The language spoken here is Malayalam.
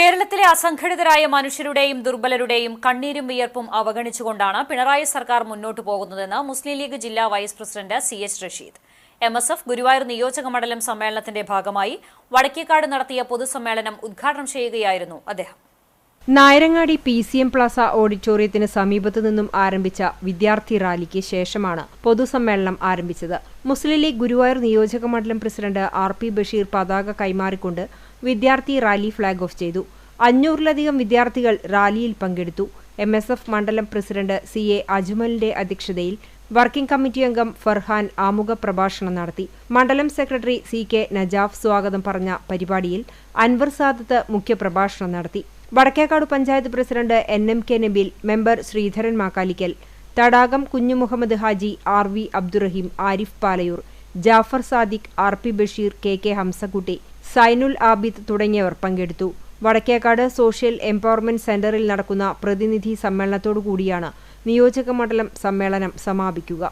കേരളത്തിലെ അസംഘടിതരായ മനുഷ്യരുടെയും ദുർബലരുടെയും കണ്ണീരും വിയർപ്പും അവഗണിച്ചുകൊണ്ടാണ് പിണറായി സർക്കാർ മുന്നോട്ടു പോകുന്നതെന്ന് മുസ്ലിം ലീഗ് ജില്ലാ vice president C H Rasheed. M S F Guruvayur നിയോജക മണ്ഡലം സമ്മേളനത്തിന്റെ ഭാഗമായി വടക്കേക്കാട് നടത്തിയ പൊതുസമ്മേളനം ഉദ്ഘാടനം ചെയ്യുകയായിരുന്നു അദ്ദേഹം. Nayarangadi P C M plaza ഓഡിറ്റോറിയത്തിന് സമീപത്തു നിന്നും ആരംഭിച്ച വിദ്യാർത്ഥി റാലിക്ക് ശേഷമാണ് പൊതുസമ്മേളനം ആരംഭിച്ചത്. മുസ്ലിം ലീഗ് ഗുരുവായൂർ നിയോജക മണ്ഡലം പ്രസിഡന്റ് ആർ പി ബഷീർ പതാക കൈമാറിക്കൊണ്ട് വിദ്യാർത്ഥി റാലി ഫ്ളാഗ് ഓഫ് ചെയ്തു. അഞ്ഞൂറിലധികം വിദ്യാർത്ഥികൾ റാലിയിൽ പങ്കെടുത്തു. എം എസ് എഫ് മണ്ഡലം പ്രസിഡന്റ് സി എ അജ്മലിന്റെ അധ്യക്ഷതയിൽ വർക്കിംഗ് കമ്മിറ്റി അംഗം ഫർഹാൻ ആമുഖ പ്രഭാഷണം നടത്തി. മണ്ഡലം സെക്രട്ടറി സി കെ നജാഫ് സ്വാഗതം പറഞ്ഞ പരിപാടിയിൽ അൻവർ സാദത്ത് മുഖ്യപ്രഭാഷണം നടത്തി. Vadakkekad panchayat president N M K Nabeel member Sreedharan Makkalikkal Thadakam Kunjumuhammad Haji R V Abdurahim Arif Palayur Jafar Sadiq R P Basheer K K Hamsakutty Zainul Abid തുടങ്ങിയവർ പങ്കെടുത്തു. വടക്കേക്കാട് സോഷ്യൽ എംപവർമെന്റ് സെന്ററിൽ നടക്കുന്ന പ്രതിനിധി സമ്മേളനത്തോടു കൂടിയാണ് നിയോജക മണ്ഡലം സമ്മേളനം സമാപിക്കുക.